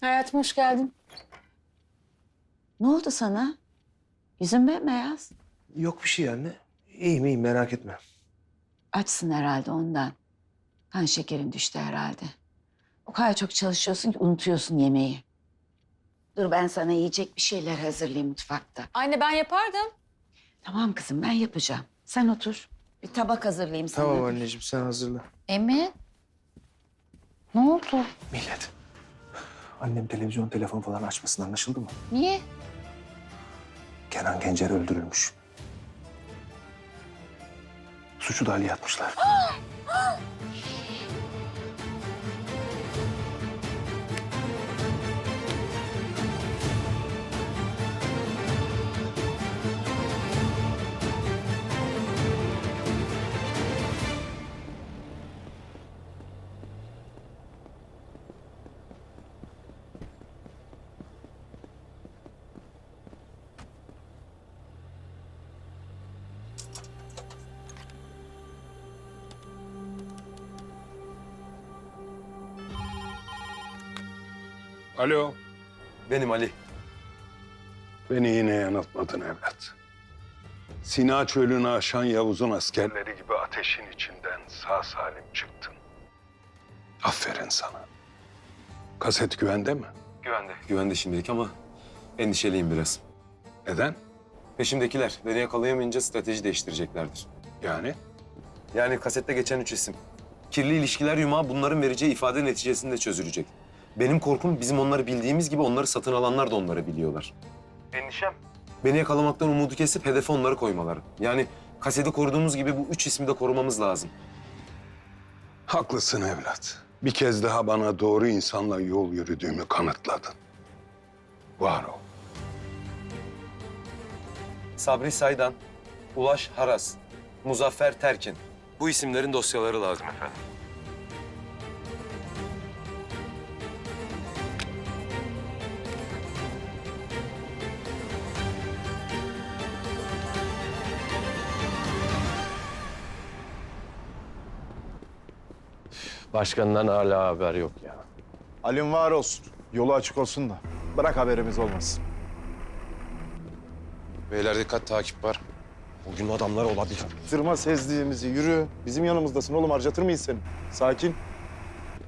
Hayatım hoş geldin. Ne oldu sana? Yüzün bembeyaz. Yok bir şey anne. İyiyim iyiyim merak etme. Açsın herhalde ondan. Kan şekerin düştü herhalde. O kadar çok çalışıyorsun ki unutuyorsun yemeği. Dur ben sana yiyecek bir şeyler hazırlayayım mutfakta. Anne ben yapardım. Tamam kızım ben yapacağım. Sen otur. Bir tabak hazırlayayım sana. Tamam anneciğim sen hazırla. Emin. Ne oldu? Millet. Annem televizyon telefon falan açmasın anlaşıldı mı? Niye? Kenan Gencer öldürülmüş. Suçu da Ali'ye atmışlar. Alo. Benim Ali. Beni yine yanıltmadın evlat. Sina çölünü aşan Yavuz'un askerleri gibi ateşin içinden sağ salim çıktın. Aferin sana. Kaset güvende mi? Güvende. Güvende şimdilik ama endişeliyim biraz. Neden? Peşimdekiler beni yakalayamayınca strateji değiştireceklerdir. Yani? Yani kasette geçen üç isim. Kirli ilişkiler yumağı bunların vereceği ifade neticesinde çözülecek. Benim korkum bizim onları bildiğimiz gibi onları satın alanlar da onları biliyorlar. Endişem? Beni yakalamaktan umudu kesip hedefe onları koymaları. Yani kaseti koruduğumuz gibi bu üç ismi de korumamız lazım. Haklısın evlat. Bir kez daha bana doğru insanla yol yürüdüğümü kanıtladın. Var ol. Sabri Saydan, Ulaş Haras, Muzaffer Terkin. Bu isimlerin dosyaları lazım efendim. Başkandan hala haber yok ya. Alim var olsun. Yolu açık olsun da. Bırak haberimiz olmasın. Beyler dikkat takip var. Bugün adamlar olabilir. Tırma sezdiğimizi yürü. Bizim yanımızdasın oğlum harcatır mıyız seni? Sakin.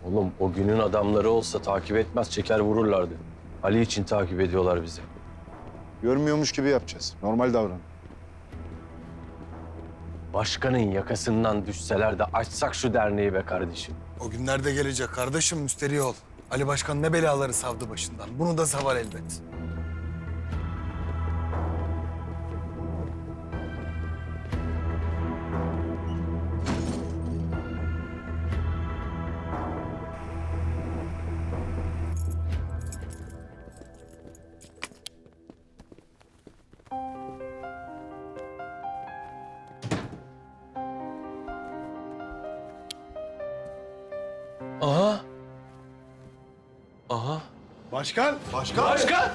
Oğlum o günün adamları olsa takip etmez çeker vururlardı. Ali için takip ediyorlar bizi. Görmüyormuş gibi yapacağız. Normal davran. Başkanın yakasından düşseler de açsak şu derneği be kardeşim. O günler de gelecek kardeşim müsterih ol. Ali Başkan ne belaları savdı başından. Bunu da savar elbet. Başkan! Başkan! Başkan!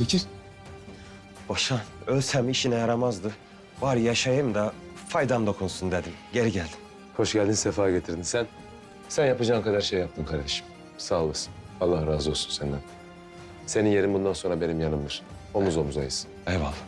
Bekir. Boşan, ölsem işine yaramazdı. Var yaşayayım da faydam dokunsun dedim. Geri geldim. Hoş geldin, sefa getirdin. Sen, sen yapacağın kadar şey yaptın kardeşim. Sağ olasın. Allah razı olsun senden. Senin yerin bundan sonra benim yanımdır. Omuz omuzayız. Eyvallah.